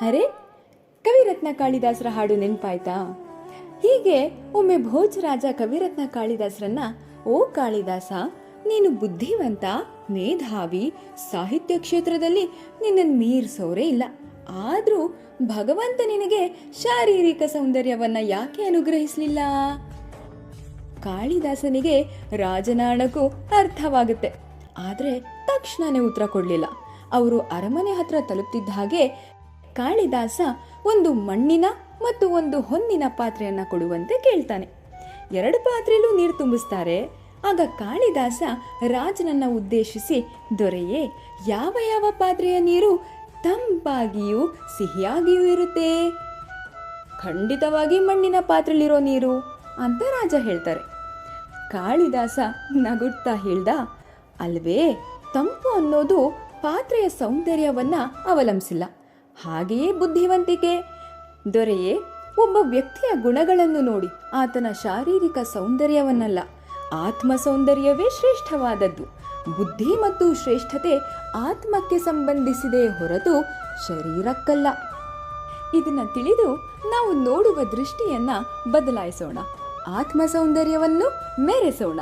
ಅರೆ, ಕವಿರತ್ನ ಕಾಳಿದಾಸರ ಹಾಡು ನೆನಪಾಯ್ತಾ? ಹೀಗೆ ಒಮ್ಮೆ ಭೋಜ್ ರಾಜ ಕವಿರತ್ನ ಕಾಳಿದಾಸರನ್ನ, ಓ ಕಾಳಿದಾಸ, ನೀನು ಬುದ್ಧಿವಂತ, ಮೇಧಾವಿ, ಸಾಹಿತ್ಯ ಕ್ಷೇತ್ರದಲ್ಲಿ ನಿನ್ನನ್ನು ಮೀರಿಸೋರೇ ಇಲ್ಲ. ಆದರೂ ಭಗವಂತ ನಿನಗೆ ಶಾರೀರಿಕ ಸೌಂದರ್ಯವನ್ನ ಯಾಕೆ ಅನುಗ್ರಹಿಸಲಿಲ್ಲ? ಕಾಳಿದಾಸನಿಗೆ ರಾಜನಾಣಕ್ಕೂ ಅರ್ಥವಾಗುತ್ತೆ. ಆದ್ರೆ ತಕ್ಷಣನೇ ಉತ್ತರ ಕೊಡ್ಲಿಲ್ಲ. ಅವರು ಅರಮನೆ ಹತ್ರ ತಲುಪ್ತಿದ್ದ ಹಾಗೆ ಕಾಳಿದಾಸ ಒಂದು ಮಣ್ಣಿನ ಮತ್ತು ಒಂದು ಹೊನ್ನಿನ ಪಾತ್ರೆಯನ್ನು ಕೊಡುವಂತೆ ಕೇಳ್ತಾನೆ. ಎರಡು ಪಾತ್ರೆಯಲ್ಲೂ ನೀರು ತುಂಬಿಸ್ತಾರೆ. ಆಗ ಕಾಳಿದಾಸ ರಾಜನನ್ನ ಉದ್ದೇಶಿಸಿ, ದೊರೆಯೇ, ಯಾವ ಯಾವ ಪಾತ್ರೆಯ ನೀರು ತಂಪಾಗಿಯೂ ಸಿಹಿಯಾಗಿಯೂ ಇರುತ್ತೆ? ಖಂಡಿತವಾಗಿ ಮಣ್ಣಿನ ಪಾತ್ರೆಲಿರೋ ನೀರು, ಅಂತ ರಾಜ ಹೇಳ್ತಾರೆ. ಕಾಳಿದಾಸ ನಗುಡ್ತಾ ಹೇಳ್ದ, ಅಲ್ವೇ, ತಂಪು ಅನ್ನೋದು ಪಾತ್ರೆಯ ಸೌಂದರ್ಯವನ್ನ ಅವಲಂಬಿಸಿಲ್ಲ. ಹಾಗೆಯೇ ಬುದ್ಧಿವಂತಿಕೆ. ದೊರೆಯೇ ಒಬ್ಬ ವ್ಯಕ್ತಿಯ ಗುಣಗಳನ್ನು ನೋಡಿ ಆತನ ಶಾರೀರಿಕ ಸೌಂದರ್ಯವನ್ನಲ್ಲ, ಆತ್ಮ ಸೌಂದರ್ಯವೇ ಶ್ರೇಷ್ಠವಾದದ್ದು. ಬುದ್ಧಿ ಮತ್ತು ಶ್ರೇಷ್ಠತೆ ಆತ್ಮಕ್ಕೆ ಸಂಬಂಧಿಸಿದೆ ಹೊರತು ಶರೀರಕ್ಕಲ್ಲ. ಇದನ್ನು ತಿಳಿದು ನಾವು ನೋಡುವ ದೃಷ್ಟಿಯನ್ನು ಬದಲಾಯಿಸೋಣ. ಆತ್ಮ ಸೌಂದರ್ಯವನ್ನು ಮೆರೆಸೋಣ.